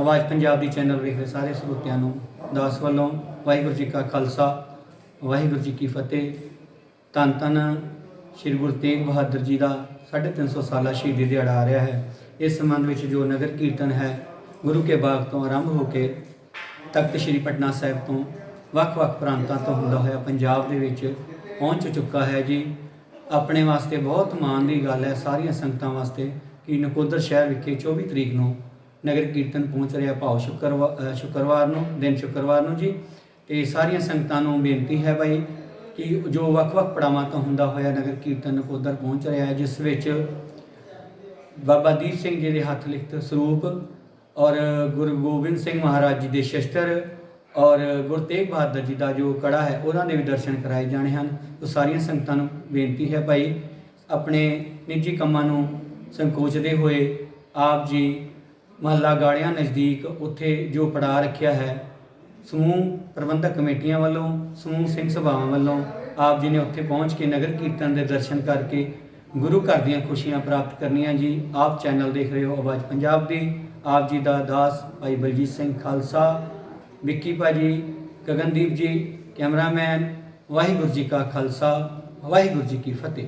ਆਵਾਜ਼ ਪੰਜਾਬ ਦੀ ਚੈਨਲ ਵੇਖ ਰਹੇ ਸਾਰੇ ਸਰੋਤਿਆਂ ਨੂੰ, ਦਾਸ ਵੱਲੋਂ ਵਾਹਿਗੁਰੂ ਜੀ ਕਾ ਖਾਲਸਾ, ਵਾਹਿਗੁਰੂ ਜੀ ਕੀ ਫਤਿਹ। ਧੰਨ ਧੰਨ ਸ੍ਰੀ ਗੁਰੂ ਤੇਗ ਬਹਾਦਰ ਜੀ ਦਾ 350 ਸਾਲਾ ਸ਼ਹੀਦੀ ਦਿਹਾੜਾ ਆ ਰਿਹਾ ਹੈ। ਇਸ ਸੰਬੰਧ ਵਿੱਚ ਜੋ ਨਗਰ ਕੀਰਤਨ ਹੈ, ਗੁਰੂ ਕੇ ਬਾਗ ਤੋਂ ਆਰੰਭ ਹੋ ਕੇ ਤਖਤ ਸ੍ਰੀ ਪਟਨਾ ਸਾਹਿਬ ਤੋਂ ਵੱਖ-ਵੱਖ ਪ੍ਰਾਂਤਾਂ ਤੋਂ ਹੁੰਦਾ ਹੋਇਆ ਪੰਜਾਬ ਦੇ ਵਿੱਚ ਪਹੁੰਚ ਚੁੱਕਾ ਹੈ ਜੀ। ਆਪਣੇ ਵਾਸਤੇ ਬਹੁਤ ਮਾਣ ਦੀ ਗੱਲ ਹੈ, ਸਾਰੀਆਂ ਸੰਗਤਾਂ ਵਾਸਤੇ ਕਿ ਨਕੋਦਰ ਸ਼ਹਿਰ ਵਿਖੇ 24 ਤਰੀਕ ਨੂੰ ਨਗਰ ਕੀਰਤਨ ਪਹੁੰਚ ਰਿਹਾ ਭਾਵ ਸ਼ੁੱਕਰਵਾਰ ਸ਼ੁੱਕਰਵਾਰ ਨੂੰ, ਦਿਨ ਸ਼ੁੱਕਰਵਾਰ ਨੂੰ ਜੀ। ਤੇ ਸਾਰੀਆਂ ਸੰਗਤਾਂ ਨੂੰ ਬੇਨਤੀ ਹੈ ਭਾਈ ਕਿ ਜੋ ਵੱਖ-ਵੱਖ ਪੜਾਵਾਂ ਤੋਂ ਹੁੰਦਾ ਹੋਇਆ ਨਗਰ ਕੀਰਤਨ ਨਕੋਦਰ ਪਹੁੰਚ ਰਿਹਾ ਹੈ, ਜਿਸ ਵਿੱਚ ਬਾਬਾ ਦੀਪ ਸਿੰਘ ਜੀ ਦੇ ਹੱਥ ਲਿਖਤ ਸਰੂਪ ਔਰ ਗੁਰੂ ਗੋਬਿੰਦ ਸਿੰਘ ਮਹਾਰਾਜ ਜੀ ਦੇ ਸ਼ਸਤਰ ਔਰ ਗੁਰੂ ਤੇਗ ਬਹਾਦਰ ਜੀ ਦਾ ਜੋ ਕੜਾ ਹੈ, ਉਹਨਾਂ ਦੇ ਵੀ ਦਰਸ਼ਨ ਕਰਾਏ ਜਾਣੇ ਹਨ। ਉਹ ਸਾਰੀਆਂ ਸੰਗਤਾਂ ਨੂੰ ਬੇਨਤੀ ਹੈ ਭਾਈ ਆਪਣੇ ਨਿੱਜੀ ਕੰਮਾਂ ਨੂੰ ਸੰਕੋਚਦੇ ਹੋਏ ਆਪ ਜੀ ਮਹੱਲਾ ਗਾੜਿਆਂ ਨਜ਼ਦੀਕ ਉੱਥੇ ਜੋ ਪੜਾ ਰੱਖਿਆ ਹੈ, ਸਮੂਹ ਪ੍ਰਬੰਧਕ ਕਮੇਟੀਆਂ ਵੱਲੋਂ, ਸਮੂਹ ਸਿੰਘ ਸਭਾਵਾਂ ਵੱਲੋਂ ਆਪ ਜੀ ਨੇ ਉੱਥੇ ਪਹੁੰਚ ਕੇ ਨਗਰ ਕੀਰਤਨ ਦੇ ਦਰਸ਼ਨ ਕਰਕੇ ਗੁਰੂ ਘਰ ਦੀਆਂ ਖੁਸ਼ੀਆਂ ਪ੍ਰਾਪਤ ਕਰਨੀਆਂ ਜੀ। ਆਪ ਚੈਨਲ ਦੇਖ ਰਹੇ ਹੋ ਆਵਾਜ਼ ਪੰਜਾਬ ਦੀ। ਆਪ ਜੀ ਦਾ ਦਾਸ ਭਾਈ ਬਲਜੀਤ ਸਿੰਘ ਖਾਲਸਾ, ਵਿੱਕੀ ਭਾਜੀ, ਗਗਨਦੀਪ ਜੀ, ਕੈਮਰਾਮੈਨ ਵਾਹਿਗੁਰੂ ਜੀ ਕਾ ਖਾਲਸਾ, ਵਾਹਿਗੁਰੂ ਜੀ ਕੀ ਫਤਿਹ।